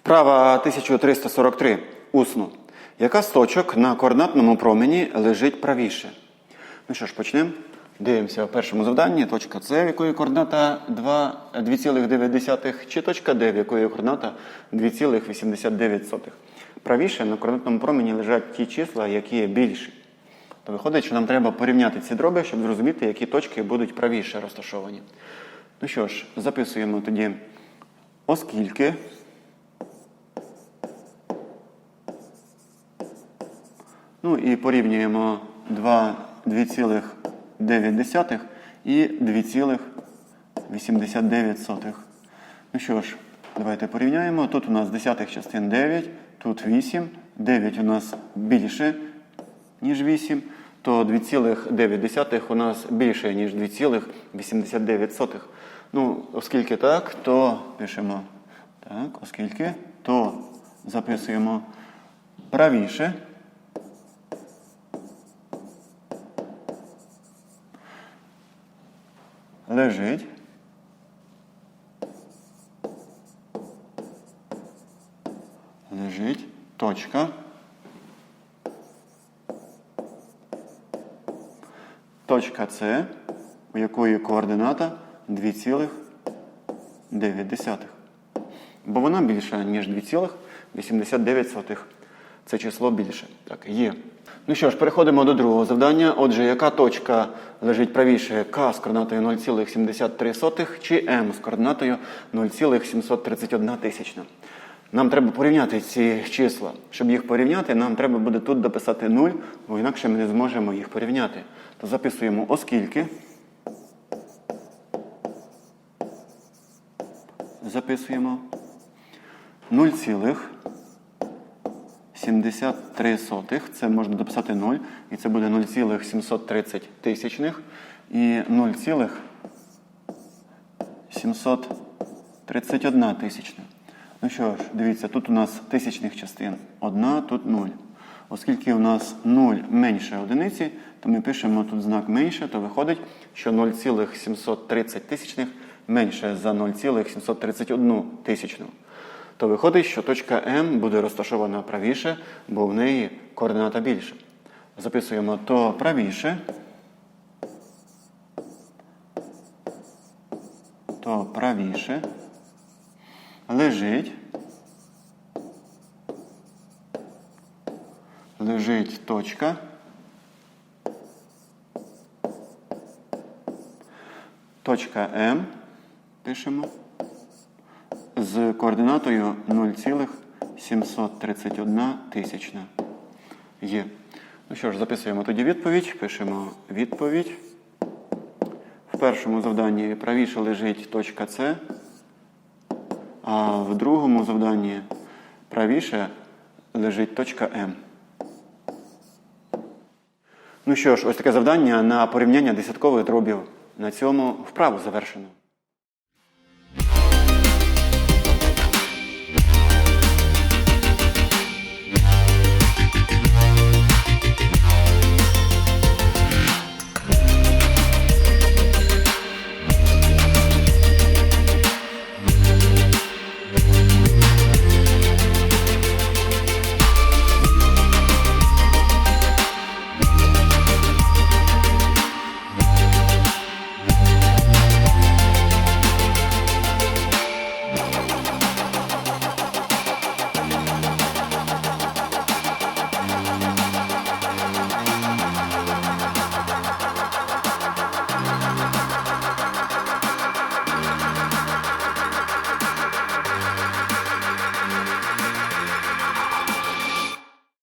Вправа 1343. Усно. Яка з точок на координатному промені лежить правіше? Ну що ж, почнемо. Дивимося в першому завданні. Точка С, в якої координата 2,9, чи точка Д, в якої координата 2,89. Правіше на координатному промені лежать ті числа, які є більші. То виходить, що нам треба порівняти ці дроби, щоб зрозуміти, які точки будуть правіше розташовані. Ну що ж, записуємо тоді, оскільки. Ну і порівнюємо 2,9 і 2,89. Ну що ж, давайте порівняємо. Тут у нас десятих частин 9, тут 8. 9 у нас більше, ніж 8, то 2,9 у нас більше, ніж 2,89. Ну, оскільки так, то пишемо так, оскільки, то записуємо правіше. Лежить. Лежить точка. Точка С, у якої координата 2,9. Бо вона більша, ніж 2,89. Це число більше. Так, є. Ну що ж, переходимо до другого завдання. Отже, яка точка лежить правіше К з координатою 0,73 чи М з координатою 0,731 тисячна? Нам треба порівняти ці числа. Щоб їх порівняти, нам треба буде тут дописати 0, бо інакше ми не зможемо їх порівняти. То записуємо оскільки. Записуємо 0,73. Це можна дописати 0, і це буде 0,730 тисячних і 0,731 тисячна. Ну що ж, дивіться, тут у нас тисячних частин. Одна, тут 0. Оскільки у нас 0 менше одиниці, то ми пишемо тут знак менше, то виходить, що 0,730 тисячних менше за 0,731 тисячну. То виходить, що точка М буде розташована правіше, бо в неї координата більша. Записуємо то правіше. То правіше лежить. Лежить точка. Точка М. Пишемо. З координатою 0,731 тисячна. Є. Ну що ж, записуємо тоді відповідь. Пишемо відповідь. В першому завданні правіше лежить точка С. А в другому завданні правіше лежить точка М. Ну що ж, ось таке завдання на порівняння десяткових дробів. На цьому вправу завершено.